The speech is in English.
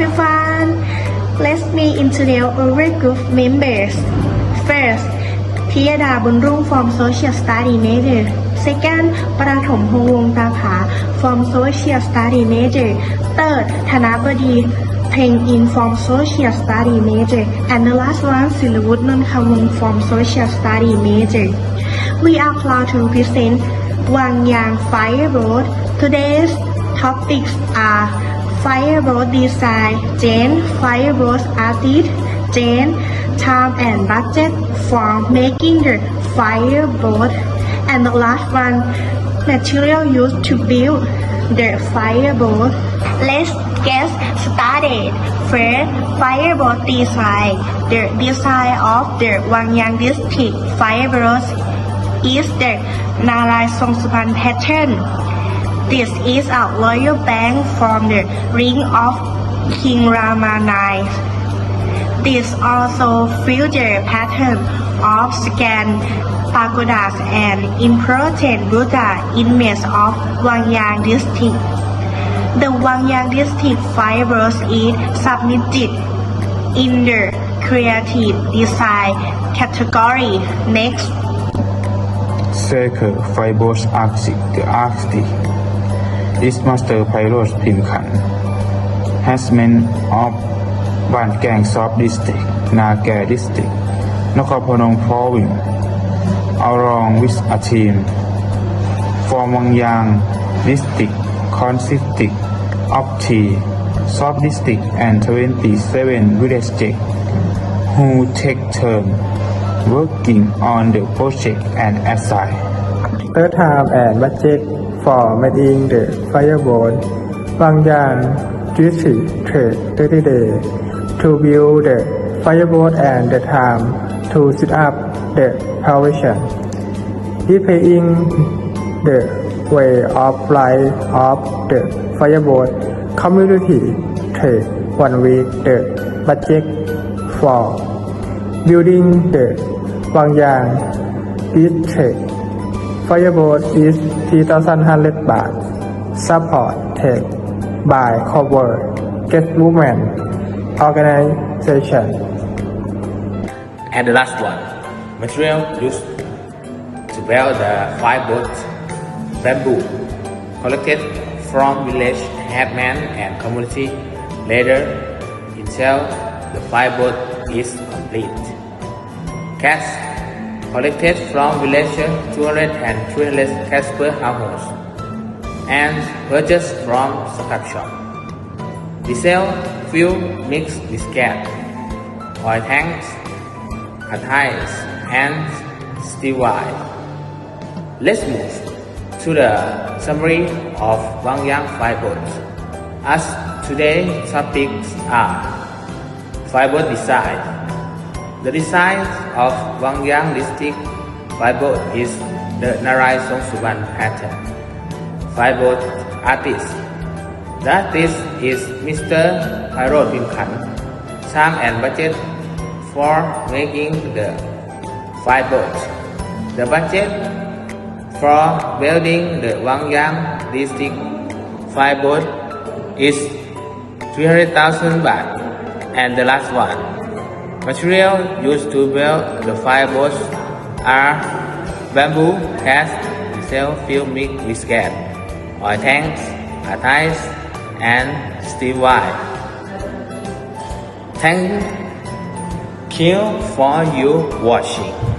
everyone. Let me introduce our group members. First, พิยดาบุญรุ่ง from Social Study Major. Second ประถมพงษ์วงศ์ตาผา from Social Study Major. Third ธนบดีเพลงอิน from Social Study Major. And the last one ศิลวุฒินนท์คำวงศ์ from Social Study Major. We are proud to present Wang Yang Fireboat. Today's topics are Fireboat Design, Jane, Fireboat Artist, Jane, Time and Budget for making the fireboat, and the last one, Material used to build the fireboat. Let's get started. First, fireboat design. The design of the Wangyang district fireboat is the Narai Songsupan pattern. This is a royal bank from the ring of King Rama IX. This also future pattern of scan pagodas and important Buddha image of Wangyang district. The Wangyang district fibers is submitted in the creative design category. Next. Circle Fibers Arctic The Arctic This master pilot พิมพ์ขัน has men of บ้านแกงซอฟดิสติกนาแกดิสติกนครพนม province along with a team from Wangyang district consisting of three sub district and 27 villages who take turn working on the project and assign Third time and budget for making the fireboat Wangyang District Trade 30 day, to build the fireboat and the time to set up the provision. Repaying the way of life of the fireboat community trade one week the budget for building the Wangyang District Fireboat is 3,100 baht. Supported by Cover Get Movement Organization. And the last one, material used to build the fireboat bamboo collected from village headman and community later until the fireboat is complete. Cash collected from villagers 200 and 300 cash per household and purchased from scrap shop. sell fuel mixed with gas, oil tanks, tires, and steel wire. Let's move to the summary of Wang Yang Fireboat. As today's topics are fiber design. The design of Wangyang district fireboat is the Narai Songsuban pattern. Fireboat artist. The artist is Mr. Harold Bimkhan. Time and budget for making the fireboat. The budget for building the Wangyang district fireboat is 300,000 baht. And the last one. Material used to build the fireboats are bamboo, cast, with gas, oil tanks, tires, and steel wire. Thank you for your watching.